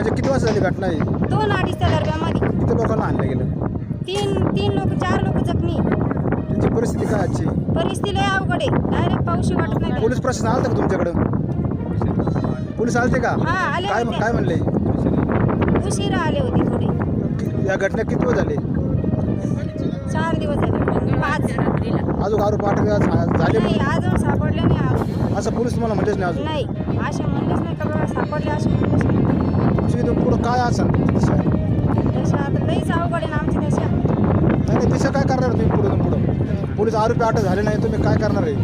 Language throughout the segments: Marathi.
म्हणजे किती वाजता झाली घटना आहे दोन अडीचच्या दरम्यामध्ये किती लोकांना आणलं गेलं? तीन तीन लोक चार लोक जखमी. त्याची परिस्थिती काय आजची? परिस्थिती लय अवघड आहे. डायरेक्ट पाऊशी वाटत नाही. पोलीस प्रशासन आलं का तुमच्याकडं? पोलीस आलते का? हा, आले काय होते. काय म्हणले? उशिरा आले होते थोडे. कि- या घटनेत किती वेळ झाले? चार दिवस झाले. पाच. अजून आरोप अटक झा- झाले नाही अजून सापडले नाही आरोपी. असं पोलीस तुम्हाला म्हणतेच नाही अजून? नाही असे म्हणलेच नाही का बाबा सापडले असे म्हणलेच नाही. तुमची इथून पुढं काय असेल दिशा? नाही आता लईच अवघड आहे ना आमची दशा. नाही दिशा काय करणार तुम्ही पुढे पुढं? पोलीस आरोपी अटक झाले नाही तुम्ही काय करणार आहे?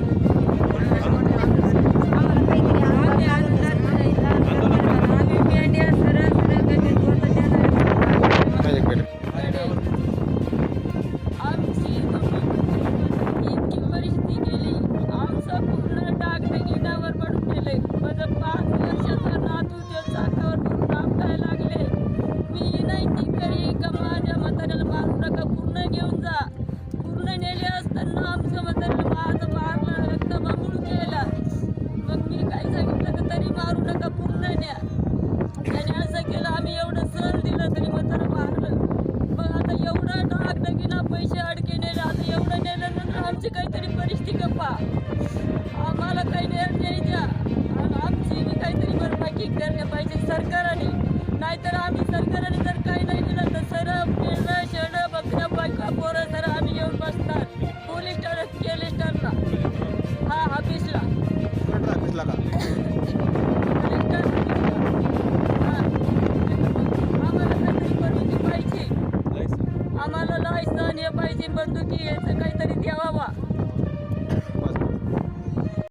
मग मी काय सांगितलं का तरी मारू नका पूर्ण न्या. त्याने असं केलं आम्ही एवढं सहन दिलं तरी म्हातारं मारलं मग आता एवढं डागडगिना पैसे अडके नेले आता एवढं नेल्यानंतर आमची काहीतरी परिस्थिती गप्पा आम्हाला काही निर्णय द्या. आमची बी काहीतरी भरपाई करण्या पाहिजे सरकारने. नाहीतर आम्ही सरकारने जर काही नाही दिलं तर सरळ पाहिजे बंदुकी याचं काहीतरी द्यावा